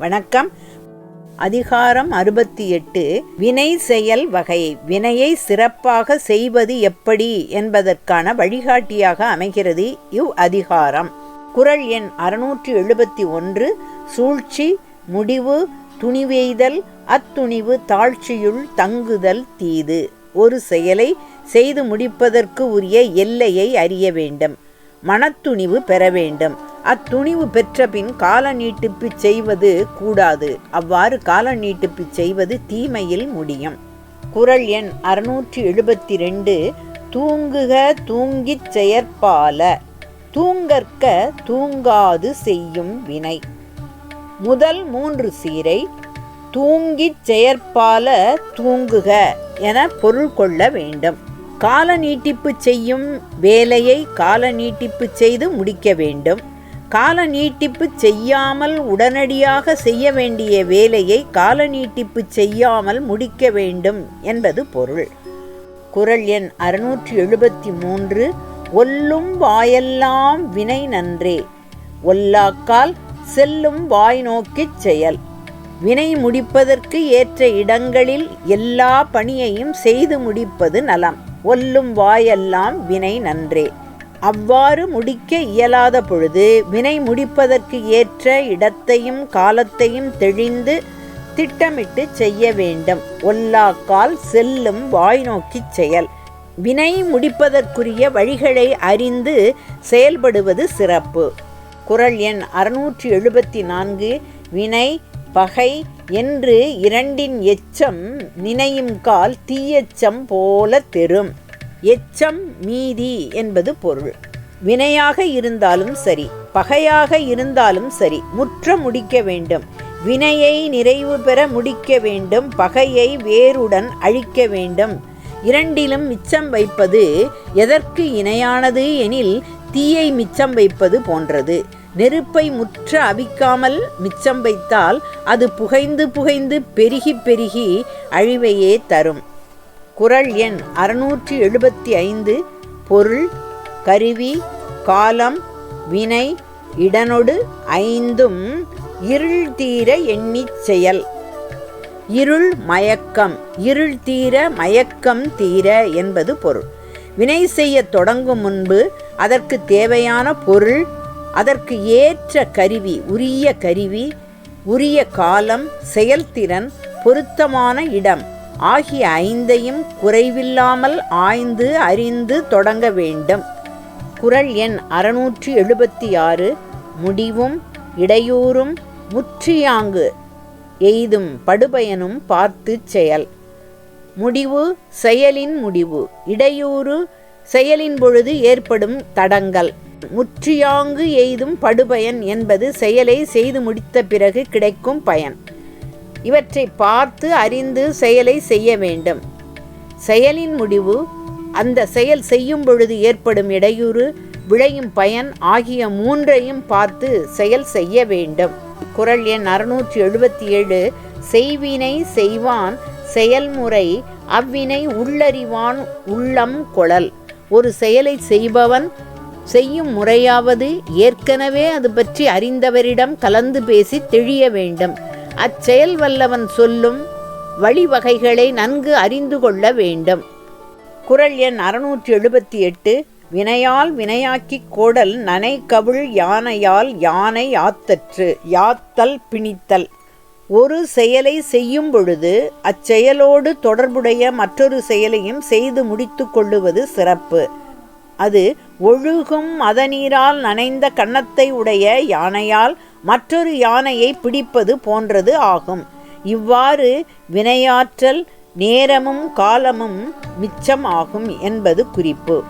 வணக்கம். அதிகாரம் அறுபத்தி எட்டு வினை செயல் வகை வினையை சிறப்பாக செய்வது எப்படி என்பதற்கான வழிகாட்டியாக அமைகிறது இவ் அதிகாரம். குறள் எண் அறுநூற்றி எழுபத்தி ஒன்று சூழ்ச்சி முடிவு துணிவெய்தல் அத்துணிவு தாழ்ச்சியுள் தங்குதல் தீது. ஒரு செயலை செய்து முடிப்பதற்கு உரிய எல்லையை அறிய வேண்டும். மனத்துணிவு பெற வேண்டும். அத்துணிவு பெற்றபின் கால நீட்டிப்பு செய்வது கூடாது. அவ்வாறு கால நீட்டிப்பு செய்வது தீமையில் முடியும். குறள் எண் அறுநூற்றி எழுபத்தி ரெண்டு தூங்குக தூங்கிச் செயற்பால. தூங்கற்க தூங்காது செய்யும் வினை. முதல் மூன்று சீரை தூங்கிச் செயற்பால தூங்குக என பொருள் கொள்ள வேண்டும். கால நீட்டிப்பு செய்யும் வேலையை கால நீட்டிப்பு செய்து முடிக்க வேண்டும். கால நீட்டிப்பு செய்யாமல் உடனடியாக செய்ய வேண்டிய வேலையை கால நீட்டிப்பு செய்யாமல் முடிக்க வேண்டும் என்பது பொருள். குறள் எண் அறுநூற்றி எழுபத்தி மூன்று ஒல்லும் வாயெல்லாம் வினை நன்றே. ஒல்லாக்கால் செல்லும் வாய் நோக்கிச் செயல். வினை முடிப்பதற்கு ஏற்ற இடங்களில் எல்லா பணியையும் செய்து முடிப்பது நலம். ஒல்லும் வாயெல்லாம் வினை நன்றே. அவ்வாறு முடிக்க இயலாத பொழுது வினை முடிப்பதற்கு ஏற்ற இடத்தையும் காலத்தையும் தெளிந்து திட்டமிட்டு செய்ய வேண்டும். ஒல்லாக்கால் செல்லும் வாய் நோக்கிச் செயல். வினை முடிப்பதற்குரிய வழிகளை அறிந்து செயல்படுவது சிறப்பு. குறள் எண் அறுநூற்றி எழுபத்தி நான்கு வினை பகை என்று இரண்டின் எச்சம் நினையும் கால் தீயச்சம் போல தெரும். எச்சம் மீதி என்பது பொருள். வினையாக இருந்தாலும் சரி பகையாக இருந்தாலும் சரி முற்ற முடிக்க வேண்டும். வினையை நிறைவு பெற முடிக்க வேண்டும் பகையை வேருடன் அழிக்க வேண்டும். இரண்டிலும் மிச்சம் வைப்பது எதற்கு இணையானது எனில் தீயை மிச்சம் வைப்பது போன்றது. நெருப்பை முற்ற அவிக்காமல் மிச்சம் வைத்தால் அது புகைந்து புகைந்து பெருகி பெருகி அழிவையே தரும். குறள் எண் அறுநூற்றி எழுபத்தி ஐந்து. பொருள் கருவி காலம் வினை இடனொடு ஐந்தும் இருள் தீர எண்ணிச் செயல். இருள் மயக்கம் இருள் தீர மயக்கம் தீர என்பது பொருள். வினை செய்ய தொடங்கும் முன்பு அதற்கு தேவையான பொருள் அதற்கு ஏற்ற கருவி உரிய கருவி உரிய காலம் செயல்திறன் பொருத்தமான இடம் ஆகிய ஐந்தையும் குறைவில்லாமல் ஆய்ந்து அறிந்து தொடங்க வேண்டும். குறள் எண் அறுநூற்றி எழுபத்தி ஆறு முடிவும் இடையூறும் முற்றியாங்கு எய்தும் படுபயனும் பார்த்து செயல். முடிவு செயலின் முடிவு இடையூறு செயலின் பொழுது ஏற்படும் தடங்கள். முற்றியாங்கு எய்தும் படுபயன் என்பது செயலை செய்து முடித்த பிறகு கிடைக்கும் பயன். இவற்றை பார்த்து அறிந்து செயலை செய்ய வேண்டும். செயலின் முடிவு அந்த செயல் செய்யும் பொழுது ஏற்படும் இடையூறு விளையும் பயன் ஆகிய மூன்றையும் பார்த்து செயல் செய்ய வேண்டும். குரல் எண் அறுநூற்றி எழுபத்தி ஏழு செய்வினை செய்வான் செயல்முறை அவ்வினை உள்ளறிவான் உள்ளம் கொழல். ஒரு செயலை செய்பவன் செய்யும் முறையாவது ஏற்கனவே அது பற்றி அறிந்தவரிடம் கலந்து பேசி தெளிய வேண்டும். அச்செயல் வல்லவன் சொல்லும் வழிவகைகளை நன்கு அறிந்து கொள்ள வேண்டும். குறள் எண் அறுநூற்றி எழுபத்தி எட்டு வினையால் வினையாக்கிக் கோடல் நனை கவிழ் யானையால் யானை யாத்தற்று யாத்தல் பிணித்தல். ஒரு செயலை செய்யும் பொழுது அச்செயலோடு தொடர்புடைய மற்றொரு செயலையும் செய்து முடித்து கொள்ளுவது சிறப்பு. அது ஒழுகும் மதநீரால் நனைந்த கன்னத்தை உடைய யானையால் மற்றொரு யானையை பிடிப்பது போன்றது ஆகும். இவ்வாறு வினையாற்றல் நேரமும் காலமும் மிச்சம் ஆகும் என்பது குறிப்பு.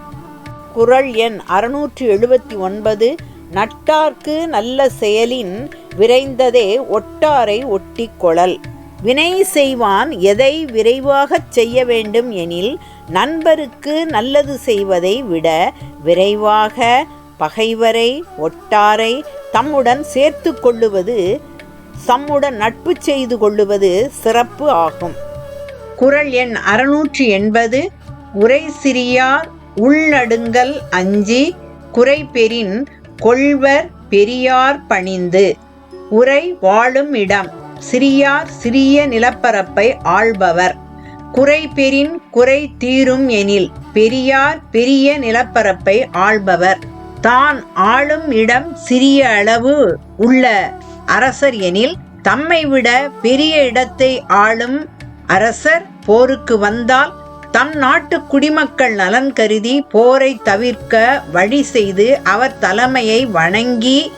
குறள் எண் அறுநூற்றி எழுபத்தி ஒன்பது நட்டார்க்கு நல்ல செயலின் விரைந்ததே ஒட்டாரை ஒட்டி கொளல். வினை செய்வான் எதை விரைவாகச் செய்ய வேண்டும் எனில் நண்பருக்கு நல்லது செய்வதை விட விரைவாக பகைவரை ஒட்டாரை தம்முடன் சேர்த்து கொள்ளுவது சம்முடன் நட்பு செய்து கொள்ளுவது சிறப்பு ஆகும். குறள் எண் அறுநூற்றி எண்பது உரை சிறியார் உள்நடுங்கல் அஞ்சி குறைபெறின் கொள்வர் பெரியார் பணிந்து. உரை வாழும் இடம் சிறியார் சிறிய நிலப்பரப்பை ஆள்பவர். குறை பெறின் குறை தீரும் எனில் பெரியார் பெரிய நிலப்பரப்பை ஆள்பவர். தான் ஆளும் இடம் சிறிய அளவு உள்ள அரசர் எனில் தம்மை விட பெரிய இடத்தை ஆளும் அரசர் போருக்கு வந்தால் தம் நாட்டு குடிமக்கள் நலன் கருதி போரை தவிர்க்க வழி செய்து அவர் தலைமையை வணங்கி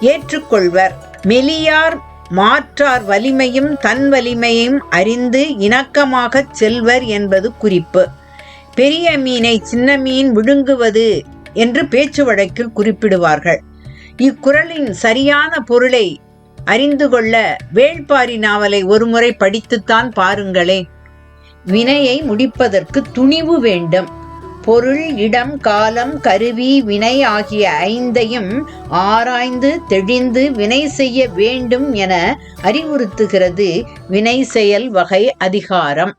ஏற்றுக்கொள்வர். மெலியார் மாற்றார் வலிமையும் தன் வலிமையும் அறிந்து இணக்கமாகச் செல்வர் என்பது குறிப்பு. பெரிய மீனை சின்ன மீன் விழுங்குவது என்று பேச்சு வழக்கில் குறிப்பிடுவார்கள். இக்குறளின் சரியான பொருளை அறிந்து கொள்ள வேள்பாரி நாவலை ஒருமுறை படித்துத்தான் பாருங்களேன் வினையை முடிப்பதற்கு துணிவு வேண்டும். பொருள் இடம் காலம் கருவி வினை ஆகிய ஐந்தையும் ஆராய்ந்து தெளிந்து வினை செய்ய வேண்டும் என அறிவுறுத்துகிறது வினை செயல் வகை அதிகாரம்.